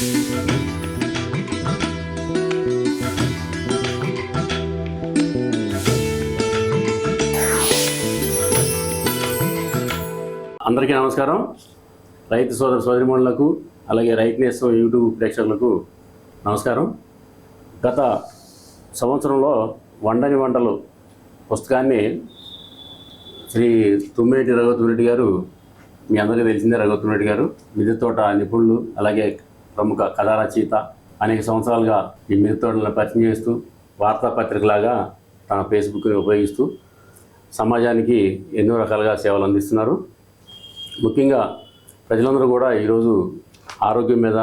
అందరికీ నమస్కారం. రైతు సోదర సోదరిమణులకు అలాగే రైతు నేస్తం యూట్యూబ్ ప్రేక్షకులకు నమస్కారం. గత సంవత్సరంలో వండని వంటలు పుస్తకాన్ని శ్రీ తుమ్మేటి రఘువరెడ్డి గారు మీ అందరికీ తెలిసిందే రఘువరెడ్డి గారు మిద్దె తోట నిపుణులు అలాగే ప్రముఖ కథా రచయిత అనేక సంవత్సరాలుగా ఈ మిరుతోడలను తోటలను పరిచయం చేస్తూ వార్తాపత్రికలాగా తన ఫేస్బుక్ని ఉపయోగిస్తూ సమాజానికి ఎన్నో రకాలుగా సేవలు అందిస్తున్నారు. ముఖ్యంగా ప్రజలందరూ కూడా ఈరోజు ఆరోగ్యం మీద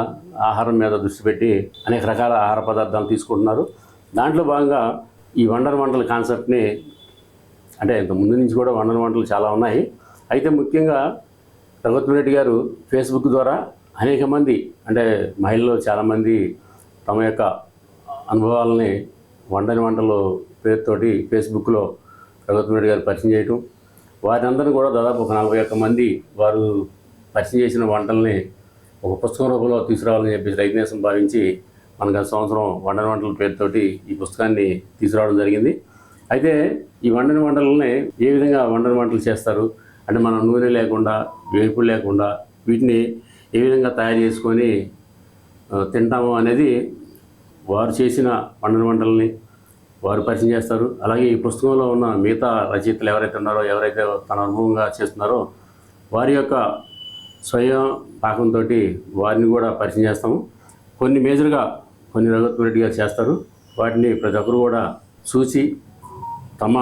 ఆహారం మీద దృష్టి పెట్టి అనేక రకాల ఆహార పదార్థాలు తీసుకుంటున్నారు. దాంట్లో భాగంగా ఈ వండర్ వంటల కాన్సెప్ట్ని అంటే ఇంత ముందు నుంచి కూడా వండర్ వంటలు చాలా ఉన్నాయి. అయితే ముఖ్యంగా రఘుత్మరెడ్డి గారు ఫేస్బుక్ ద్వారా అనేక మంది అంటే మహిళలు చాలామంది తమ యొక్క అనుభవాలని వండని వంటలు పేరుతోటి ఫేస్బుక్లో రఘుత్మరెడ్డి గారు పరిచయం చేయటం. వారిని కూడా దాదాపు ఒక నలభై ఒక్క మంది వారు పరిచయం చేసిన వంటల్ని ఒక పుస్తకం రూపంలో తీసుకురావాలని చెప్పేసి రైతనేసం భావించి మన గత సంవత్సరం వండని వంటల పేరుతోటి ఈ పుస్తకాన్ని తీసుకురావడం జరిగింది. అయితే ఈ వండని వంటలని ఏ విధంగా వండని వంటలు చేస్తారు? అంటే మనం నూనె లేకుండా వేపుడు లేకుండా వీటిని ఏ విధంగా తయారు చేసుకొని తింటాము అనేది వారు చేసిన పండుగ వంటల్ని వారు పరిచయం చేస్తారు. అలాగే ఈ పుస్తకంలో ఉన్న మిగతా రచయితలు ఎవరైతే ఉన్నారో ఎవరైతే తన అనుభవంగా చేస్తున్నారో వారి యొక్క స్వయం పాకంతో వారిని కూడా పరిచయం చేస్తాము. కొన్ని మేజర్గా కొన్ని రఘుత్వరెడ్డి చేస్తారు. వాటిని ప్రతి ఒక్కరు కూడా చూసి తమ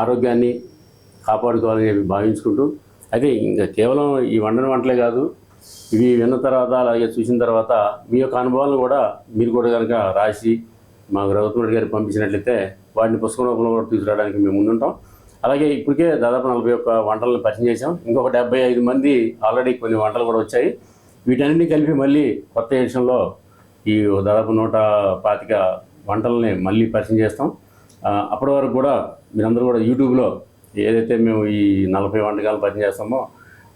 ఆరోగ్యాన్ని కాపాడుకోవాలని చెప్పి భావించుకుంటూ అయితే ఇంకా కేవలం ఈ వండని వంటలే కాదు ఇవి విన్న తర్వాత అలాగే చూసిన తర్వాత మీ యొక్క అనుభవాలను కూడా మీరు కూడా కనుక రాసి మాకు రఘుత్మరెడ్డి గారికి పంపించినట్లయితే వాటిని పుస్తకం రూపంలో కూడా తీసుకురావడానికి మేము ముందుంటాం. అలాగే ఇప్పటికే దాదాపు నలభై ఒక్క వంటలను పరిచయం చేసాం ఇంకొక డెబ్బై ఐదు మంది ఆల్రెడీ కొన్ని వంటలు కూడా వచ్చాయి. వీటన్నిటిని కలిపి మళ్ళీ కొత్త ఎడిషన్లో ఈ దాదాపు నూట పాతిక వంటలని మళ్ళీ పరిచయం చేస్తాం. అప్పటి వరకు కూడా మీరందరూ కూడా యూట్యూబ్లో ఏదైతే మేము ఈ నలభై వంటకాలు పరిచయం చేస్తామో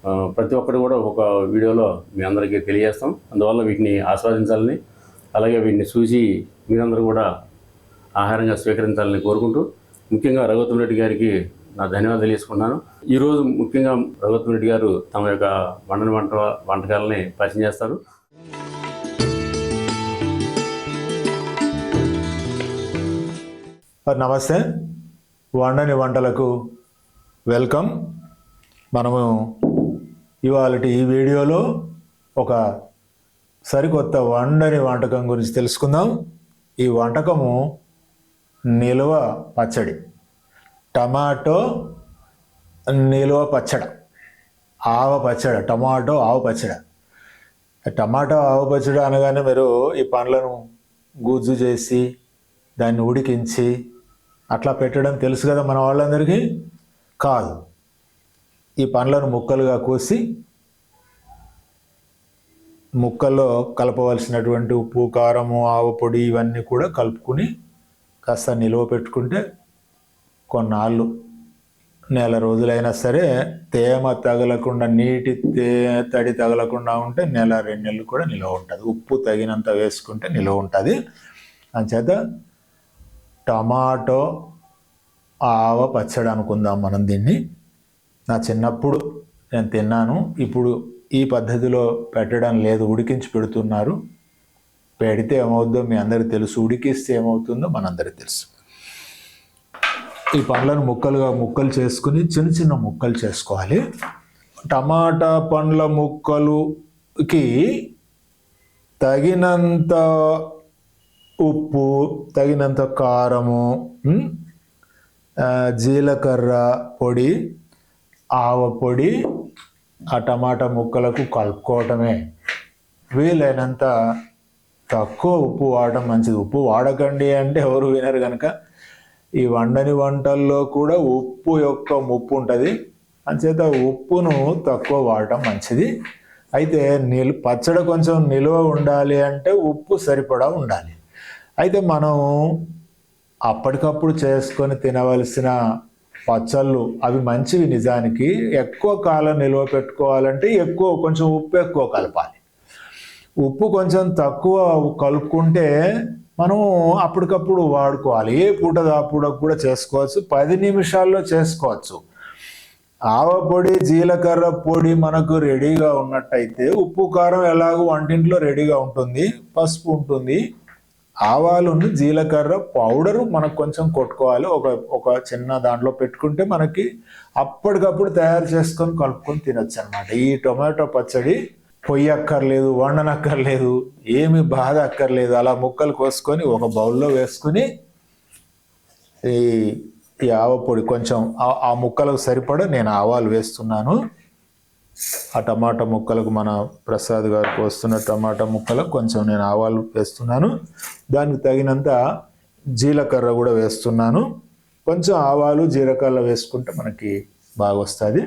ప్రతి ఒక్కటి కూడా ఒక వీడియోలో మీ అందరికీ తెలియజేస్తాం. అందువల్ల వీటిని ఆస్వాదించాలని అలాగే వీటిని చూసి మీరందరూ కూడా ఆహారంగా స్వీకరించాలని కోరుకుంటూ ముఖ్యంగా రఘుత్వం రెడ్డి గారికి నా ధన్యవాదాలు తెలియజేసుకున్నాను ఈరోజు ముఖ్యంగా రఘుత్వం రెడ్డి గారు తమ యొక్క వండని వంట వంటకాలని పరిచయం చేస్తారు. నమస్తే. వండని వంటలకు వెల్కమ్. మనము ఇవాళ ఈ వీడియోలో ఒక సరికొత్త వండని వంటకం గురించి తెలుసుకుందాం. ఈ వంటకము నిల్వ పచ్చడి. టమాటో నిల్వ పచ్చడి. ఆవ పచ్చడి. టమాటో ఆవ పచ్చడ. టమాటో ఆవు పచ్చడ అనగానే మీరు ఈ పండ్లను గుజ్జు చేసి దాన్ని ఉడికించి అట్లా పెట్టడం తెలుసు కదా మన వాళ్ళందరికీ? కాదు. ఈ పండ్లను ముక్కలుగా కోసి ముక్కల్లో కలపవలసినటువంటి ఉప్పు కారము ఆవు పొడి ఇవన్నీ కూడా కలుపుకుని కాస్త నిలువ పెట్టుకుంటే కొన్నాళ్ళు నెల రోజులైనా సరే తేమ తగలకుండా నీటి తే తడి తగలకుండా ఉంటే నెల రెండు నెలలు కూడా నిల్వ ఉంటుంది. ఉప్పు తగినంత వేసుకుంటే నిల్వ ఉంటుంది. అంచేత టమాటో ఆవ పచ్చడి అనుకుందాం మనం దీన్ని. నా చిన్నప్పుడు నేను తిన్నాను. ఇప్పుడు ఈ పద్ధతిలో పెట్టడం లేదు. ఉడికించి పెడుతున్నారు. పెడితే ఏమవుద్దో మీ అందరికి తెలుసు. ఉడికిస్తే ఏమవుతుందో మనందరికి తెలుసు. ఈ పండ్లను ముక్కలుగా ముక్కలు చేసుకుని చిన్న చిన్న ముక్కలు చేసుకోవాలి. టమాటా పండ్ల ముక్కలుకి తగినంత ఉప్పు తగినంత కారము జీలకర్ర పొడి ఆవ పొడి ఆ టమాటా ముక్కలకు కలుపుకోవటమే. వీలైనంత తక్కువ ఉప్పు వాడటం మంచిది. ఉప్పు వాడకండి అంటే ఎవరు వినరు కనుక ఈ వండని వంటల్లో కూడా ఉప్పు యొక్క ముప్పు ఉంటుంది. అంచేత ఉప్పును తక్కువ వాడటం మంచిది. అయితే నిల్ పచ్చడి కొంచెం నిల్వ ఉండాలి అంటే ఉప్పు సరిపడా ఉండాలి. అయితే మనం అప్పటికప్పుడు చేసుకొని తినవలసిన పచ్చళ్ళు అవి మంచివి నిజానికి. ఎక్కువ కాలం నిల్వ పెట్టుకోవాలంటే ఎక్కువ కొంచెం ఉప్పు ఎక్కువ కలపాలి. ఉప్పు కొంచెం తక్కువ కలుపుకుంటే మనం అప్పటికప్పుడు వాడుకోవాలి. ఏ పూట అప్పుడు కూడా చేసుకోవచ్చు. పది నిమిషాల్లో చేసుకోవచ్చు. ఆవ పొడి జీలకర్ర పొడి మనకు రెడీగా ఉన్నట్టయితే ఉప్పు కారం ఎలాగో వంటింట్లో రెడీగా ఉంటుంది. పసుపు ఉంటుంది. ఆవాలు జీలకర్ర పౌడర్ మనకు కొంచెం కొట్టుకోవాలి. ఒక ఒక చిన్న దాంట్లో పెట్టుకుంటే మనకి అప్పటికప్పుడు తయారు చేసుకొని కలుపుకొని తినొచ్చు అనమాట ఈ టొమాటో పచ్చడి పొయ్యి అక్కర్లేదు వండనక్కర్లేదు ఏమి బాధ అక్కర్లేదు అలా ముక్కలు కోసుకొని ఒక బౌల్లో వేసుకుని ఈ ఈ ఆవ పొడి కొంచెం ఆ- ఆ ముక్కలకు సరిపడా నేను ఆవాలు వేస్తున్నాను. ఆ టమాటా ముక్కలకు మన ప్రసాద్ గారికి వస్తున్న టమాటా ముక్కలకు కొంచెం నేను ఆవాలు వేస్తున్నాను. దానికి తగినంత జీలకర్ర కూడా వేస్తున్నాను. కొంచెం ఆవాలు జీలకర్ర వేసుకుంటే మనకి బాగా వస్తుంది.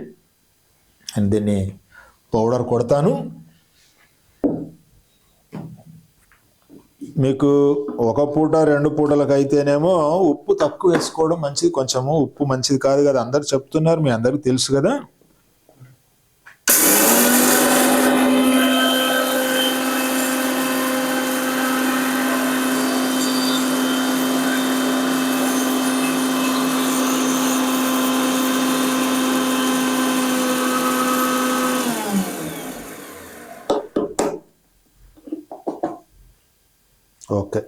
అండ్ దీన్ని పౌడర్ కొడతాను. మీకు ఒక పూట రెండు పూటలకు అయితేనేమో ఉప్పు తక్కువ వేసుకోవడం మంచిది. కొంచెము ఉప్పు మంచిది కాదు కదా అందరు చెప్తున్నారు మీ అందరికీ తెలుసు కదా. ఓకే.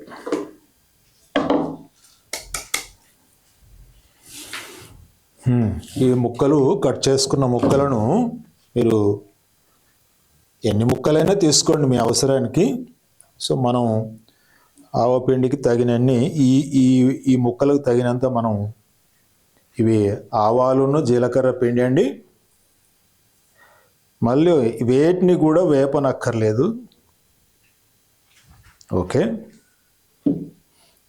ఈ ముక్కలు కట్ చేసుకున్న ముక్కలను మీరు ఎన్ని ముక్కలైనా తీసుకోండి మీ అవసరానికి. సో మనం ఆవపిండికి తగినన్ని ఈ ఈ ఈ ముక్కలకు తగినంత మనం ఇవి ఆవాలును జీలకర్ర పిండి అండి. మళ్ళీ వేటిని కూడా వేపనక్కర్లేదు. ఓకే.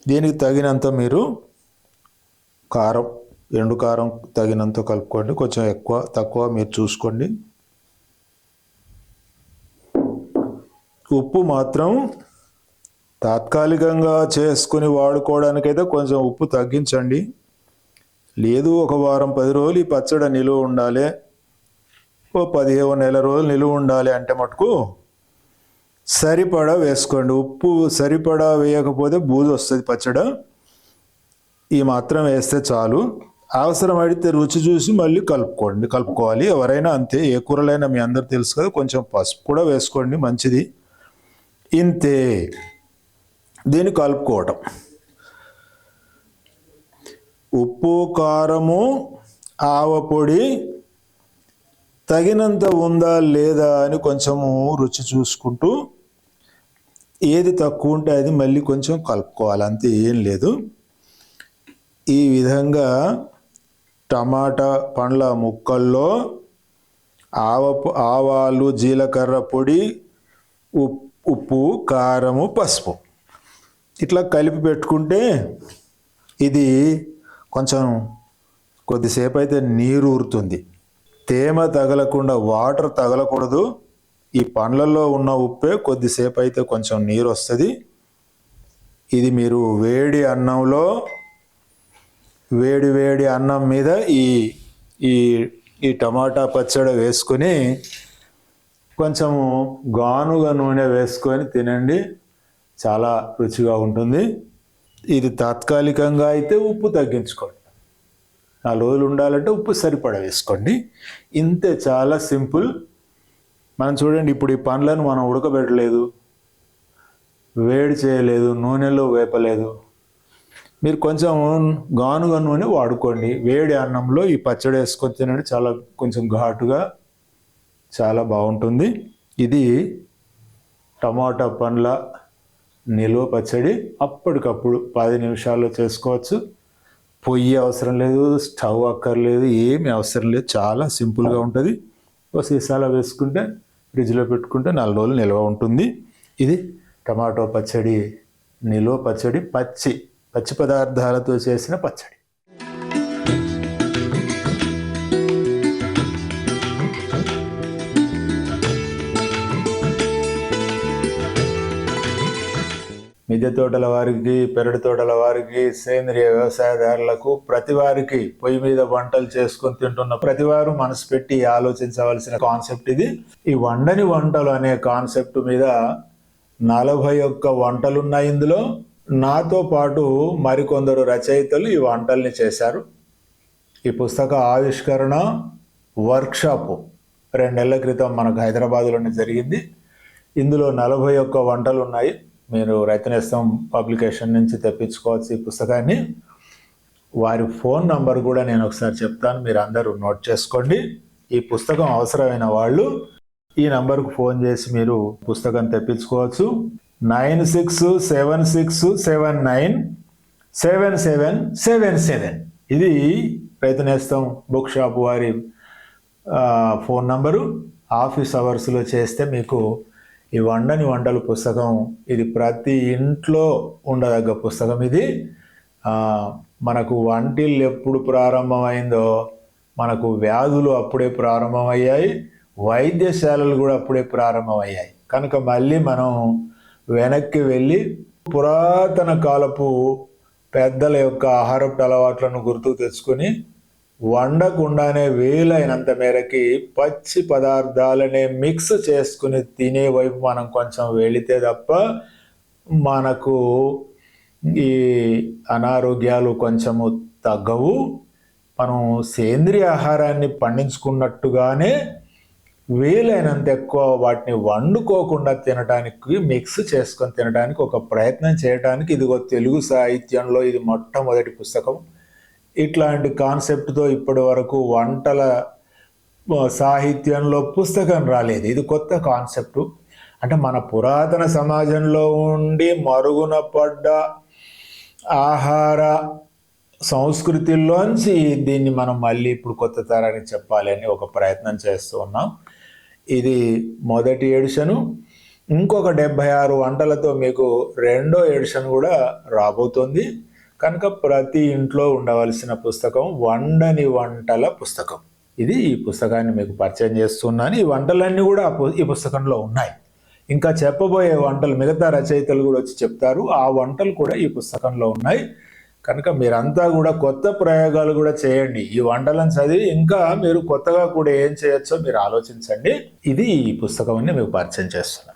దీనికి తగినంత మీరు కారం ఎండు కారం తగినంత కలుపుకోండి. కొంచెం ఎక్కువ తక్కువ మీరు చూసుకోండి. ఉప్పు మాత్రం తాత్కాలికంగా చేసుకుని వాడుకోవడానికైతే కొంచెం ఉప్పు తగ్గించండి. లేదు ఒక వారం పది రోజులు ఈ పచ్చడి నిలువ ఉండాలి. ఓ పదిహేను నెల రోజులు నిలువ ఉండాలి అంటే మటుకు సరిపడా వేసుకోండి. ఉప్పు సరిపడా వేయకపోతే బూజు వస్తుంది పచ్చడి. ఈ మాత్రం వేస్తే చాలు. అవసరం అడిగితే రుచి చూసి మళ్ళీ కలుపుకోండి. కలుపుకోవాలి. ఎవరైనా అంతే. ఏ కూరలైనా మీ అందరు తెలుసు కదా కొంచెం పసుపు కూడా వేసుకోండి. మంచిది. ఇంతే. దీన్ని కలుపుకోవటం. ఉప్పు కారము ఆవపొడి తగినంత ఉందా లేదా అని కొంచెము రుచి చూసుకుంటూ ఏది తక్కువ ఉంటే అది మళ్ళీ కొంచెం కలుపుకోవాలి అంతే ఏం లేదు. ఈ విధంగా టమాటా పండ్ల ముక్కల్లో ఆవ ఆవాలు జీలకర్ర పొడి ఉప్- ఉప్పు కారము పసుపు. ఇట్లా కలిపి పెట్టుకుంటే ఇది కొంచెం కొద్దిసేపు అయితే నీరు ఊరుతుంది. తేమ తగలకుండా వాటర్ తగలకూడదు. ఈ పండ్లలో ఉన్న ఉప్పే కొద్దిసేపు అయితే కొంచెం నీరు వస్తుంది ఇది మీరు వేడి అన్నంలో వేడి వేడి అన్నం మీద ఈ ఈ ఈ టమాటా పచ్చడి వేసుకొని కొంచెము గానుగా నూనె వేసుకొని తినండి. చాలా రుచిగా ఉంటుంది. ఇది తాత్కాలికంగా అయితే ఉప్పు తగ్గించుకోండి. నాలుగు రోజులు ఉండాలంటే ఉప్పు సరిపడా వేసుకోండి. ఇంతే చాలా సింపుల్. మనం చూడండి ఇప్పుడు ఈ పండ్లను మనం ఉడకబెట్టలేదు వేడి చేయలేదు నూనెలో వేపలేదు. మీరు కొంచెం గానుగ నూనె వాడుకోండి. వేడి అన్నంలో ఈ పచ్చడి వేసుకొని తినండి చాలా కొంచెం ఘాటుగా చాలా బాగుంటుంది. ఇది టమాటా పండ్ల నిలువ పచ్చడి అప్పటికప్పుడు పది నిమిషాల్లో చేసుకోవచ్చు. పొయ్యి అవసరం లేదు స్టవ్ అక్కర్లేదు ఏమి అవసరం లేదు చాలా సింపుల్గా ఉంటుంది. ఒక సీసాలో వేసుకుంటే ఫ్రిడ్జ్లో పెట్టుకుంటే నాలుగు రోజులు నిల్వ ఉంటుంది. ఇది టమాటో పచ్చడి నిలువ పచ్చడి పచ్చి పచ్చి పదార్థాలతో చేసిన పచ్చడి. మిద్దె తోటల వారికి పెరటి తోటల వారికి సేంద్రియ వ్యవసాయదారులకు ప్రతి వారికి పొయ్యి మీద వంటలు చేసుకొని తింటున్న ప్రతి వారు మనసు పెట్టి ఆలోచించవలసిన కాన్సెప్ట్ ఇది. ఈ వండని వంటలు అనే కాన్సెప్ట్ మీద నలభై ఒక్క వంటలు ఉన్నాయి ఇందులో. నాతో పాటు మరికొందరు రచయితలు ఈ వంటల్ని చేశారు. ఈ పుస్తక ఆవిష్కరణ వర్క్షాపు రెండేళ్ళ క్రితం మనకు హైదరాబాద్లోనే జరిగింది. ఇందులో నలభై ఒక్క వంటలు ఉన్నాయి మీరు రైతనేస్తం పబ్లికేషన్ నుంచి తెప్పించుకోవచ్చు ఈ పుస్తకాన్ని వారి ఫోన్ నంబర్ కూడా నేను ఒకసారి చెప్తాను మీరు అందరూ నోట్ చేసుకోండి. ఈ పుస్తకం అవసరమైన వాళ్ళు ఈ నంబర్కు ఫోన్ చేసి మీరు పుస్తకం తెప్పించుకోవచ్చు. Nine six seven six seven nine seven seven seven seven. ఇది రైతునేస్తం బుక్ షాప్ వారి ఫోన్ నంబరు. ఆఫీస్ అవర్స్లో చేస్తే మీకు ఈ వండని వంటలు పుస్తకం ఇది ప్రతి ఇంట్లో ఉండదగ్గ పుస్తకం ఇది. మనకు వంటిల్లు ఎప్పుడు ప్రారంభమైందో మనకు వ్యాధులు అప్పుడే ప్రారంభమయ్యాయి వైద్యశాలలు కూడా అప్పుడే ప్రారంభమయ్యాయి. కనుక మళ్ళీ మనం వెనక్కి వెళ్ళి పురాతన కాలపు పెద్దల యొక్క ఆహారపు అలవాట్లను గుర్తుకు తెచ్చుకొని వండకుండానే వీలైనంత మేరకి పచ్చి పదార్థాలనే మిక్స్ చేసుకుని తినే వైపు మనం కొంచెం వెళితే తప్ప మనకు ఈ అనారోగ్యాలు కొంచెము తగ్గవు. మనం సేంద్రియ ఆహారాన్ని పండించుకున్నట్టుగానే వీలైనంత ఎక్కువ వాటిని వండుకోకుండా తినడానికి మిక్స్ చేసుకొని తినడానికి ఒక ప్రయత్నం చేయడానికి ఇదిగో తెలుగు సాహిత్యంలో ఇది మొట్టమొదటి పుస్తకం. ఇట్లాంటి కాన్సెప్ట్తో ఇప్పటి వరకు వంటల సాహిత్యంలో పుస్తకం రాలేదు. ఇది కొత్త కాన్సెప్టు. అంటే మన పురాతన సమాజంలో ఉండి మరుగున పడ్డ ఆహార సంస్కృతిలోంచి దీన్ని మనం మళ్ళీ ఇప్పుడు కొత్త తరానికి చెప్పాలి అని ఒక ప్రయత్నం చేస్తూ ఉన్నాం. ఇది మొదటి ఎడిషను. ఇంకొక డెబ్భై ఆరు వంటలతో మీకు రెండో ఎడిషన్ కూడా రాబోతుంది. కనుక ప్రతి ఇంట్లో ఉండవలసిన పుస్తకం వండని వంటల పుస్తకం. ఇది ఈ పుస్తకాన్ని మీకు పరిచయం చేస్తున్నాను. ఈ వంటలన్నీ కూడా ఈ పుస్తకంలో ఉన్నాయి. ఇంకా చెప్పబోయే వంటలు మిగతా రచయితలు కూడా వచ్చి చెప్తారు. ఆ వంటలు కూడా ఈ పుస్తకంలో ఉన్నాయి. కనుక మీరంతా కూడా కొత్త ప్రయోగాలు కూడా చేయండి. ఈ వంటలను చదివి ఇంకా మీరు కొత్తగా కూడా ఏం చేయొచ్చో మీరు ఆలోచించండి. ఇది ఈ పుస్తకం అని మీకు పరిచయం చేస్తున్నాను.